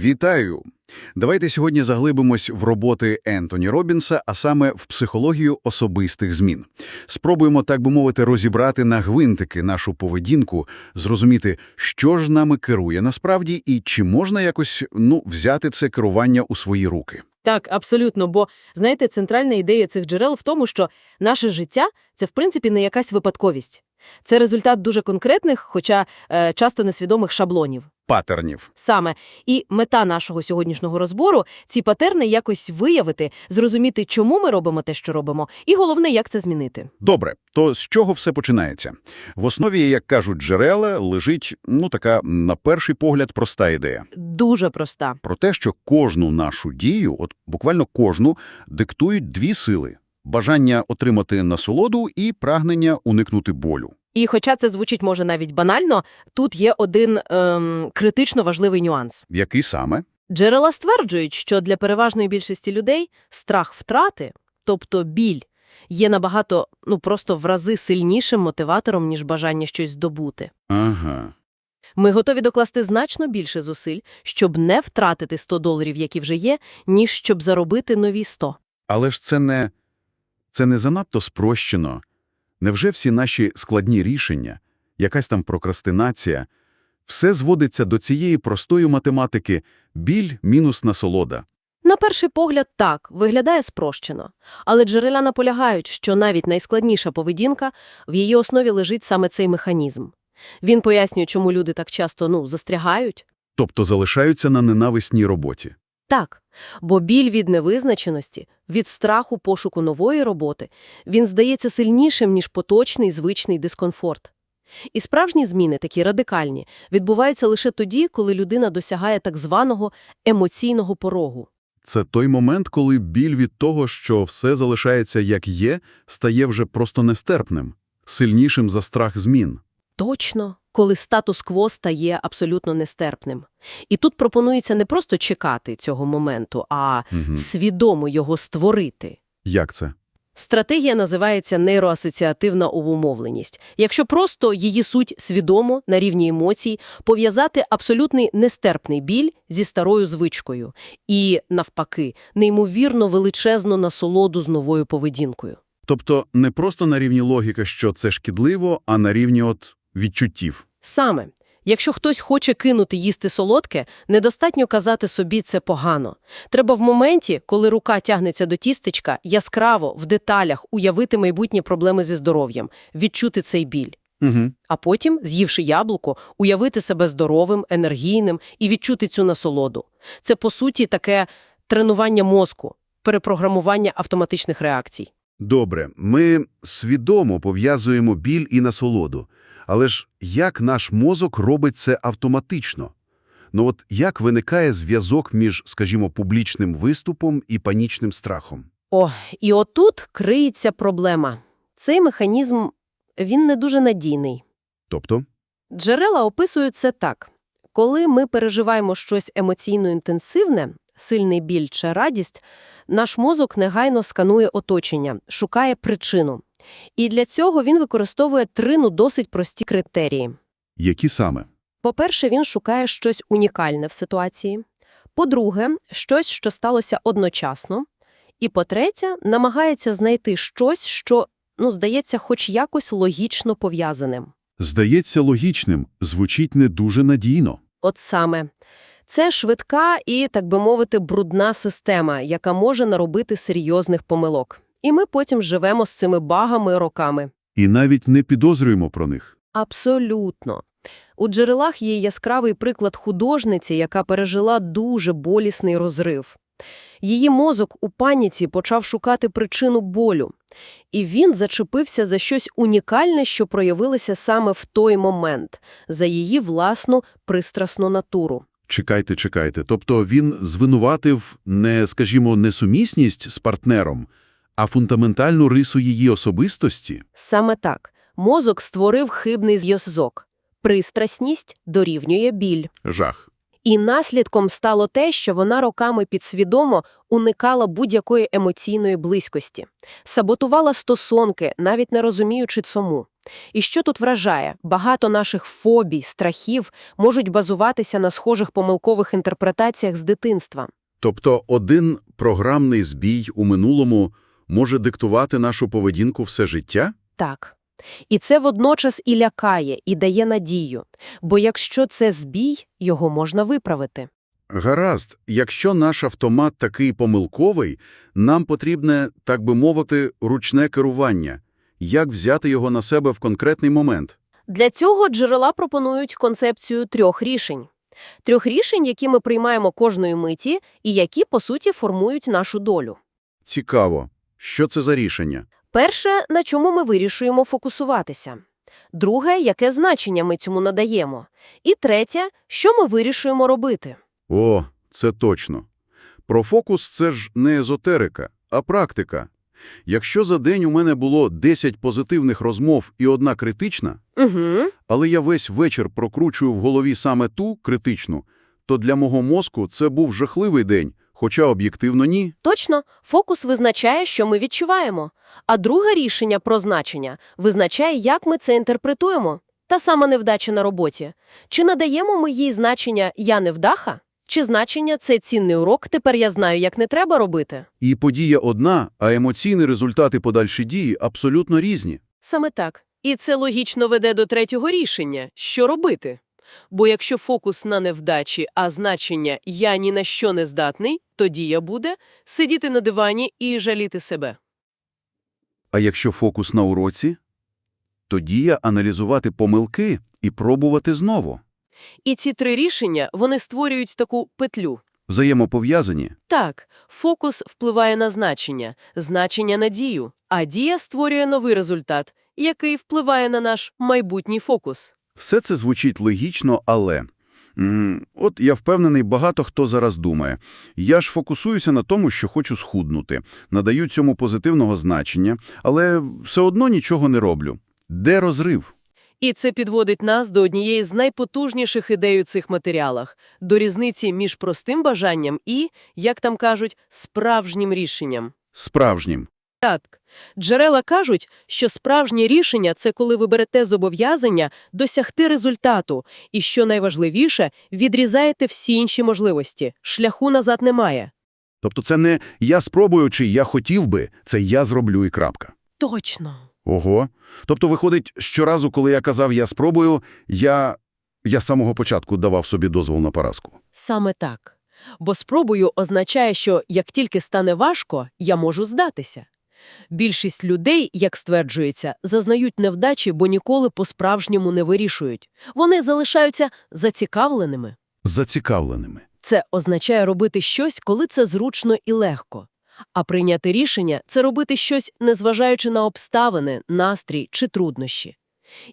Вітаю! Давайте сьогодні заглибимось в роботи Ентоні Робінса, а саме в психологію особистих змін. Спробуємо, так би мовити, розібрати на гвинтики нашу поведінку, зрозуміти, що ж нами керує насправді і чи можна якось ну, взяти це керування у свої руки. Так, абсолютно. Бо знаєте, центральна ідея цих джерел в тому, що наше життя це в принципі не якась випадковість. Це результат дуже конкретних, хоча е, часто несвідомих шаблонів. Патернів. Саме і мета нашого сьогоднішнього розбору ці патерни якось виявити, зрозуміти, чому ми робимо те, що робимо, і головне, як це змінити. Добре, то з чого все починається? В основі, як кажуть джерела, лежить, ну, така, на перший погляд, проста ідея. Дуже проста. про те, що кожну нашу дію, от буквально кожну, диктують дві сили – бажання отримати насолоду і прагнення уникнути болю. І хоча це звучить може навіть банально, тут є один ем, критично важливий нюанс. Який саме? Джерела стверджують, що для переважної більшості людей страх втрати, тобто біль, є набагато, ну просто в рази сильнішим мотиватором, ніж бажання щось здобути. Ага. Ми готові докласти значно більше зусиль, щоб не втратити 100 доларів, які вже є, ніж щоб заробити нові 100. Але ж це не... Це не занадто спрощено. Невже всі наші складні рішення, якась там прокрастинація, все зводиться до цієї простої математики біль мінус насолода? На перший погляд так, виглядає спрощено. Але джерела наполягають, що навіть найскладніша поведінка, в її основі лежить саме цей механізм. Він пояснює, чому люди так часто, ну, застрягають. Тобто залишаються на ненависній роботі. Так, бо біль від невизначеності, від страху пошуку нової роботи, він здається сильнішим, ніж поточний звичний дискомфорт. І справжні зміни, такі радикальні, відбуваються лише тоді, коли людина досягає так званого емоційного порогу. Це той момент, коли біль від того, що все залишається як є, стає вже просто нестерпним, сильнішим за страх змін. Точно, коли статус-кво стає абсолютно нестерпним. І тут пропонується не просто чекати цього моменту, а Угу. свідомо його створити. Як це? Стратегія називається нейроасоціативна обумовленість. Якщо просто її суть свідомо на рівні емоцій пов'язати абсолютний нестерпний біль зі старою звичкою і, навпаки, неймовірно величезну насолоду з новою поведінкою. Тобто не просто на рівні логіки, що це шкідливо, а на рівні от відчуттів. Саме, якщо хтось хоче кинути їсти солодке, недостатньо казати собі це погано. Треба в моменті, коли рука тягнеться до тістечка, яскраво, в деталях уявити майбутні проблеми зі здоров'ям, відчути цей біль. Угу. А потім, з'ївши яблуко, уявити себе здоровим, енергійним і відчути цю насолоду. Це, по суті, таке тренування мозку, перепрограмування автоматичних реакцій. Добре, ми свідомо пов'язуємо біль і насолоду. Але ж як наш мозок робить це автоматично? Ну от як виникає зв'язок між, скажімо, публічним виступом і панічним страхом? О, і отут криється проблема. Цей механізм, він не дуже надійний. Тобто? Джерела описують це так. Коли ми переживаємо щось емоційно інтенсивне, сильний біль чи радість, наш мозок негайно сканує оточення, шукає причину. І для цього він використовує три ну досить прості критерії. Які саме? По-перше, він шукає щось унікальне в ситуації. По-друге, щось, що сталося одночасно. І по-третє, намагається знайти щось, що, ну, здається, хоч якось логічно пов'язаним. Здається логічним, звучить не дуже надійно. От саме. Це швидка і, так би мовити, брудна система, яка може наробити серйозних помилок. І ми потім живемо з цими багами роками. І навіть не підозрюємо про них. Абсолютно. У джерелах є яскравий приклад художниці, яка пережила дуже болісний розрив. Її мозок у паніці почав шукати причину болю. І він зачепився за щось унікальне, що проявилося саме в той момент, за її власну пристрасну натуру. Чекайте, чекайте. Тобто він звинуватив не, скажімо, несумісність з партнером, а фундаментальну рису її особистості? Саме так. Мозок створив хибний зв'язок. Пристрасність дорівнює біль. Жах. І наслідком стало те, що вона роками підсвідомо уникала будь-якої емоційної близькості, саботувала стосунки, навіть не розуміючи цьому. І що тут вражає, багато наших фобій, страхів можуть базуватися на схожих помилкових інтерпретаціях з дитинства. Тобто один програмний збій у минулому може диктувати нашу поведінку все життя? Так. І це водночас і лякає, і дає надію. Бо якщо це збій, його можна виправити. Гаразд, якщо наш автомат такий помилковий, нам потрібне, так би мовити, ручне керування. Як взяти його на себе в конкретний момент? Для цього джерела пропонують концепцію трьох рішень. Трьох рішень, які ми приймаємо кожної миті і які, по суті, формують нашу долю. Цікаво. Що це за рішення? Перше, на чому ми вирішуємо фокусуватися. Друге, яке значення ми цьому надаємо. І третє, що ми вирішуємо робити. О, це точно. Про фокус – це ж не езотерика, а практика. Якщо за день у мене було 10 позитивних розмов і одна критична, Угу. але я весь вечір прокручую в голові саме ту критичну, то для мого мозку це був жахливий день, хоча об'єктивно ні. Точно, фокус визначає, що ми відчуваємо. А друге рішення про значення визначає, як ми це інтерпретуємо. Та сама невдача на роботі. Чи надаємо ми їй значення «я невдаха»? Чи значення «це цінний урок, тепер я знаю, як не треба робити»? І подія одна, а емоційні результати подальші дії абсолютно різні. Саме так. І це логічно веде до третього рішення – що робити? Бо якщо фокус на невдачі, а значення «я ні на що не здатний», то дія буде сидіти на дивані і жаліти себе. А якщо фокус на уроці? Тоді я аналізувати помилки і пробувати знову. І ці три рішення, вони створюють таку петлю. Взаємопов'язані. Так, фокус впливає на значення, значення на дію, а дія створює новий результат, який впливає на наш майбутній фокус. Все це звучить логічно, але... От я впевнений, багато хто зараз думає. Я ж фокусуюся на тому, що хочу схуднути, надаю цьому позитивного значення, але все одно нічого не роблю. Де розрив? І це підводить нас до однієї з найпотужніших ідей у цих матеріалах – до різниці між простим бажанням і, як там кажуть, справжнім рішенням. Справжнім. Так, джерела кажуть, що справжнє рішення – це коли ви берете зобов'язання досягти результату і, що найважливіше, відрізаєте всі інші можливості. Шляху назад немає. Тобто це не «я спробую» чи «я хотів би», це «я зроблю» і крапка. Точно. Ого. Тобто, виходить, щоразу, коли я казав «я спробую», я... я з самого початку давав собі дозвол на поразку. Саме так. Бо спробую означає, що як тільки стане важко, я можу здатися. Більшість людей, як стверджується, зазнають невдачі, бо ніколи по-справжньому не вирішують. Вони залишаються зацікавленими. Зацікавленими. Це означає робити щось, коли це зручно і легко. А прийняти рішення – це робити щось, незважаючи на обставини, настрій чи труднощі.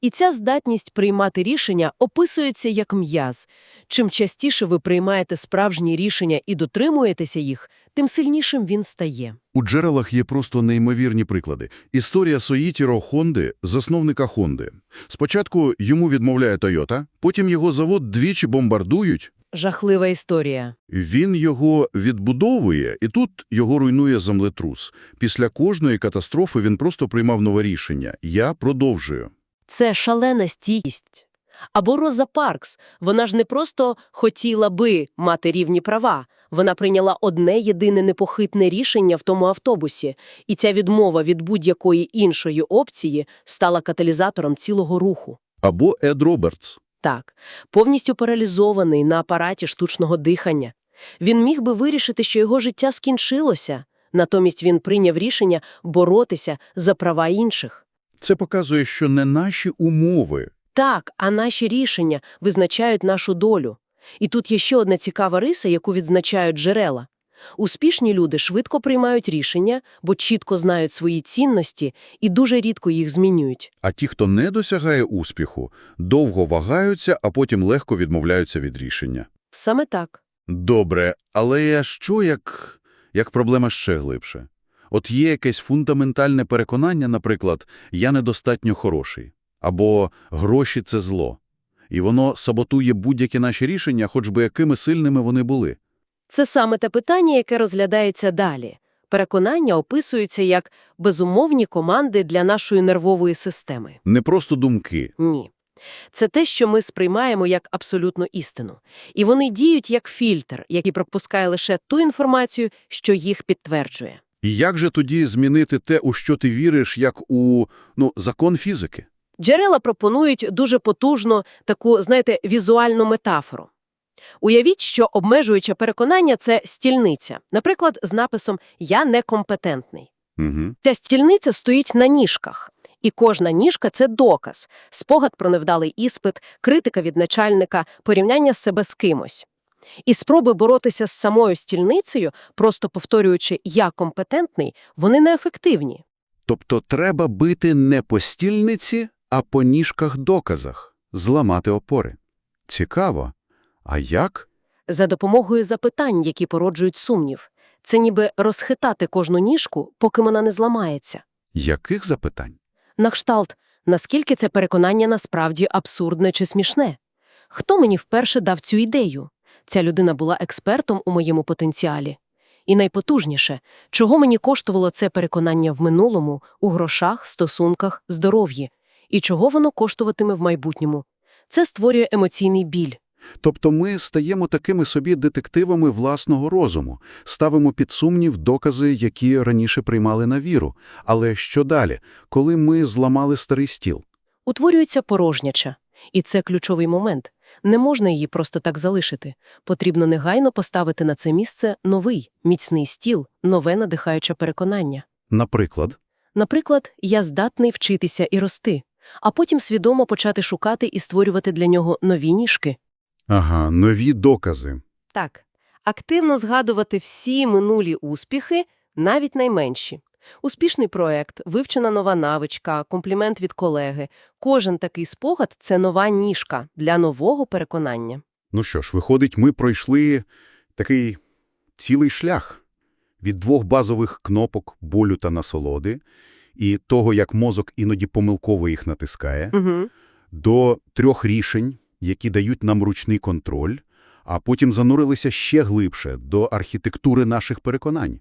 І ця здатність приймати рішення описується як м'яз. Чим частіше ви приймаєте справжні рішення і дотримуєтеся їх, тим сильнішим він стає. У джерелах є просто неймовірні приклади. Історія Соїтіро Хонди, засновника Хонди. Спочатку йому відмовляє Тойота, потім його завод двічі бомбардують, Жахлива історія. він його відбудовує, і тут його руйнує землетрус. Після кожної катастрофи він просто приймав нове рішення. Я продовжую. Це шалена стійкість. Або Роза Паркс. Вона ж не просто хотіла би мати рівні права. Вона прийняла одне єдине непохитне рішення в тому автобусі, і ця відмова від будь-якої іншої опції стала каталізатором цілого руху. Або Ед Робертс. Так, повністю паралізований на апараті штучного дихання. Він міг би вирішити, що його життя скінчилося. Натомість він прийняв рішення боротися за права інших. Це показує, що не наші умови. Так, а наші рішення визначають нашу долю. І тут є ще одна цікава риса, яку відзначають джерела. Успішні люди швидко приймають рішення, бо чітко знають свої цінності і дуже рідко їх змінюють. А ті, хто не досягає успіху, довго вагаються, а потім легко відмовляються від рішення. Саме так. Добре, але що як, як проблема ще глибше? От є якесь фундаментальне переконання, наприклад, «я недостатньо хороший» або «гроші – це зло». і воно саботує будь-які наші рішення, хоч би якими сильними вони були. Це саме те питання, яке розглядається далі. Переконання описуються як безумовні команди для нашої нервової системи. Не просто думки. Ні. Це те, що ми сприймаємо як абсолютну істину. І вони діють як фільтр, який пропускає лише ту інформацію, що їх підтверджує. І як же тоді змінити те, у що ти віриш, як у ну, закон фізики? Джерела пропонують дуже потужну таку, знаєте, візуальну метафору. Уявіть, що обмежуюче переконання – це стільниця, наприклад, з написом «Я некомпетентний». Угу. Ця стільниця стоїть на ніжках, і кожна ніжка – це доказ, спогад про невдалий іспит, критика від начальника, порівняння себе з кимось. І спроби боротися з самою стільницею, просто повторюючи «я компетентний», вони неефективні. Тобто треба бити не по стільниці, а по ніжках-доказах, зламати опори. Цікаво. А як? За допомогою запитань, які породжують сумнів. Це ніби розхитати кожну ніжку, поки вона не зламається. Яких запитань? На кшталт, наскільки це переконання насправді абсурдне чи смішне? Хто мені вперше дав цю ідею? Ця людина була експертом у моєму потенціалі. І найпотужніше, чого мені коштувало це переконання в минулому, у грошах, стосунках, здоров'ї, і чого воно коштуватиме в майбутньому? Це створює емоційний біль. Тобто ми стаємо такими собі детективами власного розуму, ставимо під сумнів докази, які раніше приймали на віру. Але що далі, коли ми зламали старий стіл? Утворюється порожняча. І це ключовий момент. Не можна її просто так залишити. Потрібно негайно поставити на це місце новий, міцний стіл, нове надихаюче переконання. Наприклад, Наприклад, я здатний вчитися і рости, а потім свідомо почати шукати і створювати для нього нові ніжки. ага, нові докази. Так, активно згадувати всі минулі успіхи, навіть найменші. Успішний проект, вивчена нова навичка, комплімент від колеги. Кожен такий спогад – це нова ніжка для нового переконання. Ну що ж, виходить, ми пройшли такий цілий шлях від двох базових кнопок болю та насолоди і того, як мозок іноді помилково їх натискає, Угу. до трьох рішень, які дають нам ручний контроль, а потім занурилися ще глибше до архітектури наших переконань.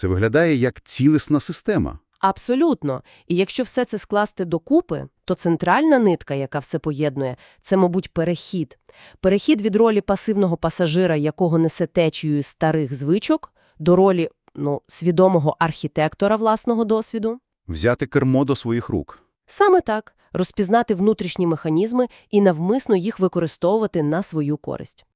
Це виглядає як цілісна система. Абсолютно. І якщо все це скласти докупи, то центральна нитка, яка все поєднує, це, мабуть, перехід. Перехід від ролі пасивного пасажира, якого несе течією старих звичок, до ролі ну, свідомого архітектора власного досвіду. Взяти кермо до своїх рук. Саме так – розпізнати внутрішні механізми і навмисно їх використовувати на свою користь.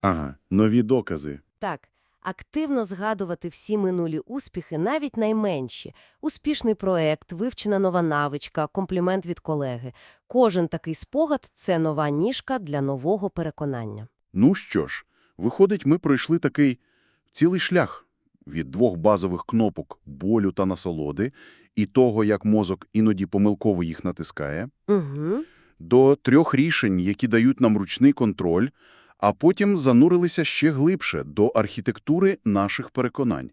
Ага, нові докази. Так, активно згадувати всі минулі успіхи, навіть найменші. Успішний проект, вивчена нова навичка, комплімент від колеги. Кожен такий спогад – це нова ніжка для нового переконання. Ну що ж, виходить, ми пройшли такий цілий шлях від двох базових кнопок болю та насолоди і того, як мозок іноді помилково їх натискає, Угу. до трьох рішень, які дають нам ручний контроль, а потім занурилися ще глибше до архітектури наших переконань.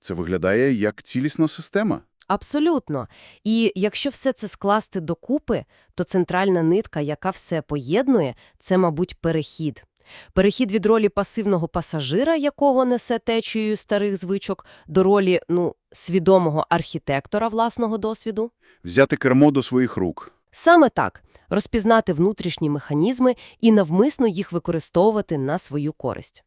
Це виглядає як цілісна система. Абсолютно. І якщо все це скласти докупи, то центральна нитка, яка все поєднує, це, мабуть, перехід. Перехід від ролі пасивного пасажира, якого несе течією старих звичок, до ролі, ну, свідомого архітектора власного досвіду. Взяти кермо до своїх рук. Саме так – розпізнати внутрішні механізми і навмисно їх використовувати на свою користь.